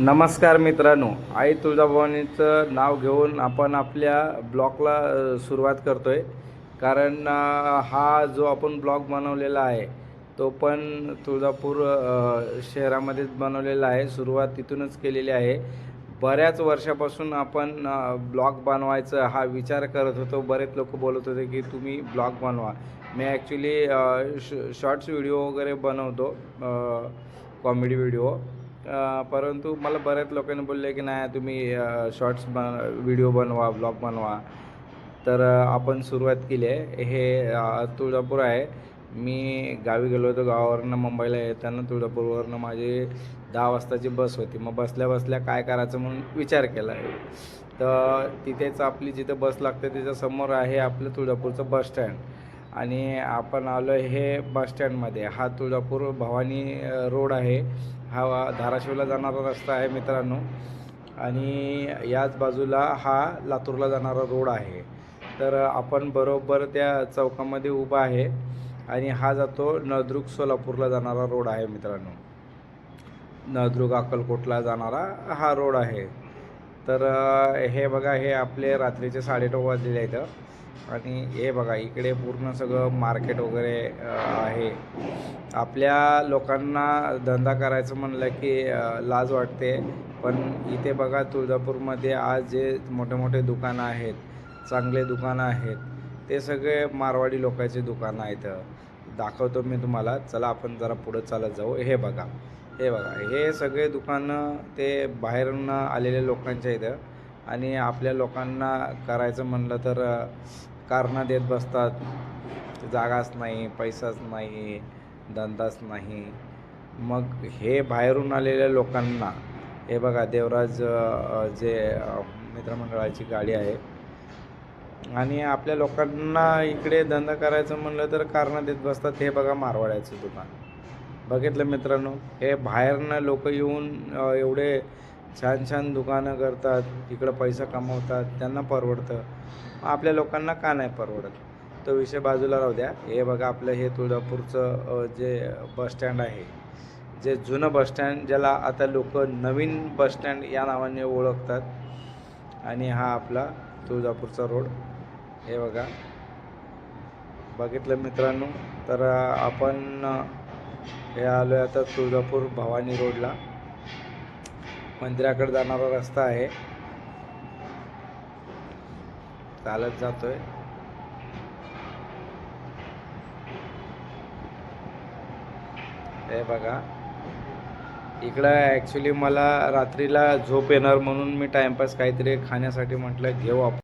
नमस्कार मित्रांनो आई तुळजाभवानीचं नाव घेऊन आपण आपल्या ब्लॉगला सुरुवात करतो आहे कारण हा जो आपण ब्लॉग बनवलेला आहे तो पण तुळजापूर शहरामध्येच बनवलेला आहे. सुरुवात तिथूनच केलेली आहे. बऱ्याच वर्षापासून आपण ब्लॉग बनवायचा हा विचार करत होतो. बरेच लोक बोलत होते की तुम्ही ब्लॉग बनवा. मी ॲक्च्युली शॉर्ट्स व्हिडिओ वगैरे बनवतो कॉमेडी व्हिडिओ परंतु मला बऱ्याच लोकांनी बोलले की नाही तुम्ही शॉर्ट्स बन व्हिडिओ बनवा ब्लॉग बनवा. तर आपण सुरुवात केली आहे. हे तुळजापूर आहे. मी गावी गेलो होतो गावावरनं मुंबईला येताना तुळजापूरवरनं माझी दहा वाजताची बस होती. मग बसल्या बसल्या काय करायचं म्हणून विचार केला. तर तिथेच आपली जिथं बस लागते त्याच्यासमोर आहे आपलं तुळजापूरचं बस स्टँड आणि आपण आलो हे बस स्टँडमध्ये. हा तुळजापूर भवानी रोड आहे. हा वा- धाराशिवला जाणारा रस्ता आहे मित्रांनो. आणि याच बाजूला हा लातूरला जाणारा रोड आहे. तर आपण बरोबर त्या चौकामध्ये उभा आहे आणि हा जातो नळदुर्ग सोलापूरला जाणारा रोड आहे मित्रांनो. नळदुर्ग अक्कलकोटला जाणारा हा रोड आहे. तर हे बघा हे आपले रात्रीचे साडेनऊ वाजलेले आहेत. आणि हे बघा इकडे पूर्ण सगळं मार्केट वगैरे आहे. आपल्या लोकांना धंदा करायचं म्हणलं की लाज वाटते. पण इथे बघा तुळजापूरमध्ये आज जे मोठे मोठे दुकानं आहेत चांगले दुकानं आहेत ते सगळे मारवाडी लोकांचे दुकानं आहेत. दाखवतो मी तुम्हाला. चला आपण जरा पुढं चालत जाऊ. हे बघा हे बघा हे सगळे दुकानं ते बाहेरून आलेल्या लोकांच्या इथं. आणि आपल्या लोकांना करायचं म्हणलं तर कारणं देत बसतात. जागाच नाही पैसाच नाही धंदाच नाही. मग हे बाहेरून आलेल्या लोकांना हे बघा देवराज जे मित्रमंडळाची गाडी आहे आणि आपल्या लोकांना इकडे धंदा करायचं म्हणलं तर कारणं देत बसतात. हे बघा मारवाड्याचं दुकान. बघितलं मित्रांनो हे बाहेरनं लोक येऊन एवढे छान छान दुकानं करतात इकडं पैसा कमवतात त्यांना परवडतं. आपल्या लोकांना का नाही परवडत? तो विषय बाजूला राहू द्या. हे बघा आपलं हे तुळजापूरचं जे बसस्टँड आहे जे जुनं बसस्टँड ज्याला आता लोक नवीन बसस्टँड या नावाने ओळखतात. आणि हा आपला तुळजापूरचा रोड. हे बघा. बघितलं मित्रांनो? तर आपण हे आलो आहे आता तुळजापूर भवानी रोडला. मंदिराकडे जाणारा रस्ता आहे. चालत जातोय. हे बघा. इकडं ॲक्च्युली मला रात्रीला झोप येणार म्हणून मी टाईमपास काहीतरी खाण्यासाठी म्हटलं घेऊ आपण